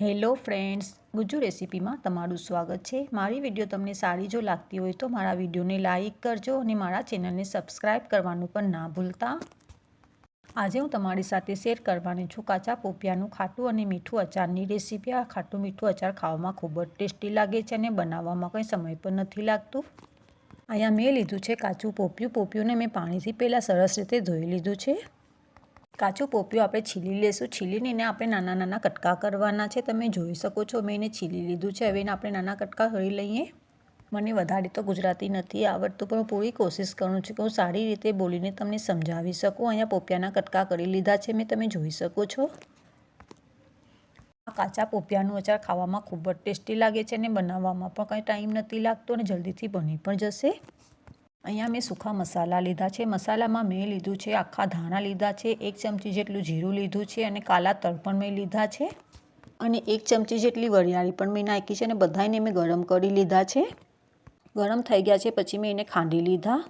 Hello friends, Gujju રેસીપીમાં તમારું સ્વાગત છે. મારી વીડિયો તમને સારી જો લાગતી હોય તો મારા વિડીયોને લાઇક કરજો અને મારા ચેનલને સબસ્ક્રાઈબ કરવાનું પણ ના ભૂલતા. આજે હું તમારી સાથે શેર કરવાની છું કાચા પોપિયાનું ખાટું અને મીઠું અચારની રેસીપી. આ ખાટું મીઠું અચાર ખાવામાં ખૂબ જ ટેસ્ટી લાગે છે અને બનાવવામાં કંઈ સમય પણ નથી લાગતું. અહીંયા મેં લીધું છે કાચું પોપિયું. પોપિયુંને મેં પાણીથી પહેલાં સરસ રીતે ધોઈ લીધું છે. કાચું પોપિયું આપણે છીલી લઈશું છીલીને એને આપણે નાના નાના કટકા કરવાના છે. તમે જોઈ શકો છો મેં એને છીલી લીધું છે. હવે એને આપણે નાના કટકા કરી લઈએ. મને વધારે તો ગુજરાતી નથી આવડતું, પણ હું પૂરી કોશિશ કરું છું કે હું સારી રીતે બોલીને તમને સમજાવી શકું. અહીંયા પોપિયાના કટકા કરી લીધા છે. મેં તમે જોઈ શકો છો. કાચા પોપિયાનું અચાર ખાવામાં ખૂબ જ ટેસ્ટી લાગે છે અને બનાવવામાં પણ કંઈ ટાઈમ નથી લાગતો અને જલ્દીથી બની પણ જશે. અહીંયા મેં સૂકા મસાલા લીધા છે. મસાલામાં મેં લીધું છે આખા ધાણા લીધા છે, એક ચમચી જેટલું જીરું લીધું છે અને કાલા તલ પણ મેં લીધા છે. અને એક ચમચી જેટલી વરિયાળી પણ મેં નાખી છે અને બધાને મેં ગરમ કરી લીધા છે. ગરમ થઈ ગયા છે પછી મેં એને ખાંડી લીધા.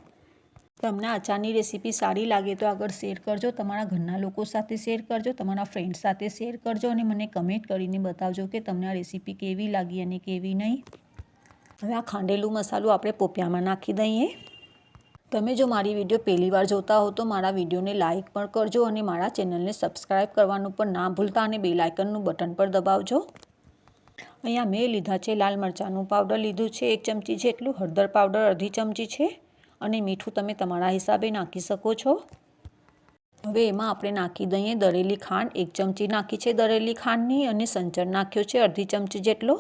તમને અચારની રેસીપી સારી લાગે તો આગળ શેર કરજો, તમારા ઘરના લોકો સાથે શેર કરજો, તમારા ફ્રેન્ડ સાથે શેર કરજો અને મને કમેન્ટ કરીને બતાવજો કે તમને આ રેસીપી કેવી લાગી અને કેવી નહીં. હવે આ ખાંડેલું મસાલું આપણે પોપિયામાં નાખી દઈએ. તમે જો મારી વીડિયો પહેલી વાર જોતા હો તો મારા વિડીયોને લાઇક પણ કરજો અને મારા ચેનલને સબસ્ક્રાઈબ કરવાનું પણ ના ભૂલતા અને બે લાઇકનનું બટન પણ દબાવજો. અહીંયા મેં લીધા છે લાલ મરચાંનું પાવડર લીધું છે એક ચમચી જેટલું હળદર પાવડર અડધી ચમચી છે અને મીઠું તમે તમારા હિસાબે નાખી શકો છો. હવે એમાં આપણે નાખી દઈએ દરેલી ખાંડ, એક ચમચી નાખી છે દરેલી ખાંડની અને સંચર નાખ્યો છે અડધી ચમચી જેટલો.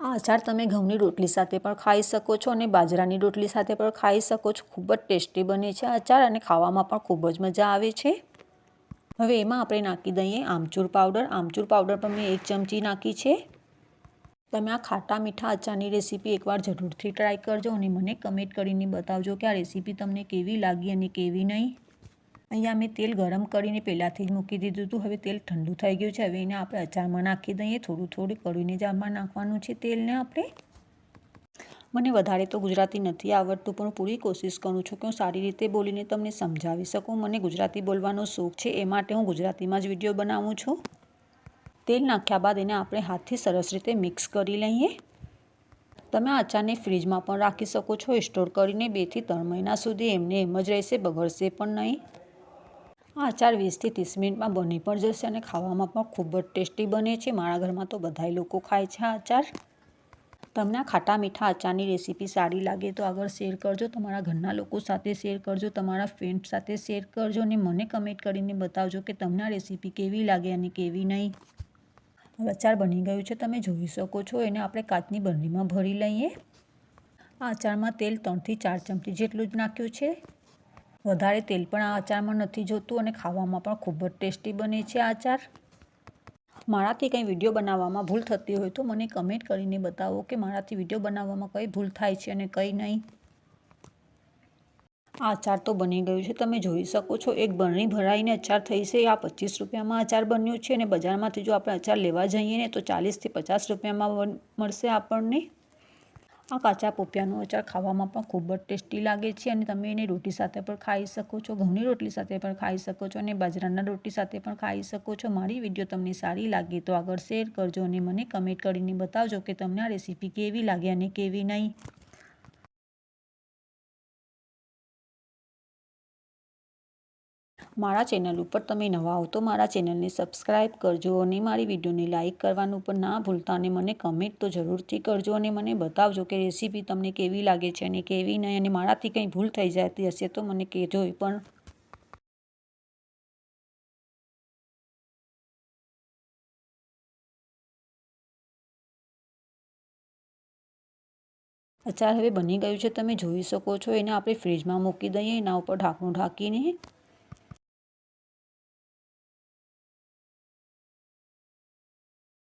આ અચાર, તમે ઘઉંની રોટલી સાથે પણ ખાઈ શકો છો અને બાજરાની રોટલી સાથે પણ ખાઈ શકો છો. ખૂબ જ ટેસ્ટી બને છે અચાર અને ખાવામાં પણ ખૂબ જ મજા આવે છે. હવે એમાં આપણે નાખી દઈએ આમચૂર પાવડર. આમચૂર પાવડર પણ મેં એક ચમચી નાખી છે. તમે આ ખાટા મીઠા અચારની રેસીપી એકવાર જરૂરથી ટ્રાય કરજો અને મને કમેન્ટ કરીને બતાવજો કે આ રેસીપી તમને કેવી લાગી અને કેવી નહીં. અહીંયા મેં તેલ ગરમ કરીને પહેલાંથી જ મૂકી દીધું હતું. હવે તેલ ઠંડુ થઈ ગયું છે. હવે એને આપણે અચારમાં નાખી દઈએ. થોડું થોડું કળીને આમાં નાખવાનું છે તેલને આપણે. મને વધારે તો ગુજરાતી નથી આવડતું, પણ પૂરી કોશિશ કરું છું કે હું સારી રીતે બોલીને તમને સમજાવી શકું. મને ગુજરાતી બોલવાનો શોખ છે. એ માટે હું ગુજરાતીમાં જ વીડિયો બનાવું છું. તેલ નાખ્યા બાદ એને આપણે હાથથી સરસ રીતે મિક્સ કરી લઈએ. તમે અચારને ફ્રીજમાં પણ રાખી શકો છો. સ્ટોર કરીને બેથી ત્રણ મહિના સુધી એમને એમ જ રહેશે, બગડશે પણ નહીં. આ અચાર વીસથી ત્રીસ મિનિટમાં બની પણ જશે અને ખાવામાં પણ ખૂબ જ ટેસ્ટી બને છે. મારા ઘરમાં તો બધાય લોકો ખાય છે આ અચાર તમને ખાટા મીઠા અચારની રેસીપી સારી લાગે તો આગળ શેર કરજો. તમારા ઘરના લોકો સાથે શેર કરજો, તમારા ફ્રેન્ડ સાથે શેર કરજો અને મને કમેન્ટ કરીને બતાવજો કે તમને આ રેસીપી કેવી લાગે અને કેવી નહીં. અચાર બની ગયું છે, તમે જોઈ શકો છો. એને આપણે કાચની બરણીમાં ભરી લઈએ. આ અચારમાં તેલ ત્રણથી ચાર ચમચી જેટલું જ નાખ્યું છે. વધારે તેલ પણ આ અચારમાં નથી જોતું અને ખાવામાં પણ ખૂબ જ ટેસ્ટી બને છે આ અચાર. મારાથી કંઈ વીડિયો બનાવવામાં ભૂલ થતી હોય તો મને કમેન્ટ કરીને બતાવો કે મારાથી વીડિયો બનાવવામાં કઈ ભૂલ થાય છે અને કઈ નહીં. આ અચાર તો બની ગયું છે. તમે જોઈ શકો છો, એક બરણી ભરાઈને અચાર થઈ છે. આ પચીસ રૂપિયામાં અચાર બન્યું છે અને બજારમાંથી જો આપણે અચાર લેવા જઈએ ને તો ચાલીસથી પચાસ રૂપિયામાં મળશે આપણને. આ કાચા પોપિયાનો અચાર ખાવામાં પણ ખૂબ જ ટેસ્ટી લાગે છે અને તમે એને રોટી સાથે પણ ખાઈ શકો છો, ઘઉંની રોટલી સાથે પણ ખાઈ શકો છો અને બાજરાના રોટી સાથે પણ ખાઈ શકો છો. મારી વીડિયો તમને સારી લાગે તો આગળ શેર કરજો અને મને કમેન્ટ કરીને બતાવજો કે તમને આ રેસીપી કેવી લાગે અને કેવી નહીં. મારા ચેનલ ઉપર તમે નવા હો તો મારા ચેનલને સબસ્ક્રાઈબ કરજો અને મારી વિડીયોને લાઇક કરવાનું પણ ના ભૂલતા અને મને કમેન્ટ તો જરૂરથી કરજો અને મને બતાવજો કે રેસીપી તમને કેવી લાગે છે અને કેવી નહીં અને મારાથી કંઈ ભૂલ થઈ જતી હશે તો મને કહેજો એ પણ. અચાર હવે બની ગયું છે, તમે જોઈ શકો છો. એને આપણે ફ્રીજમાં મૂકી દઈએ, એના ઉપર ઢાંકણું ઢાંકીને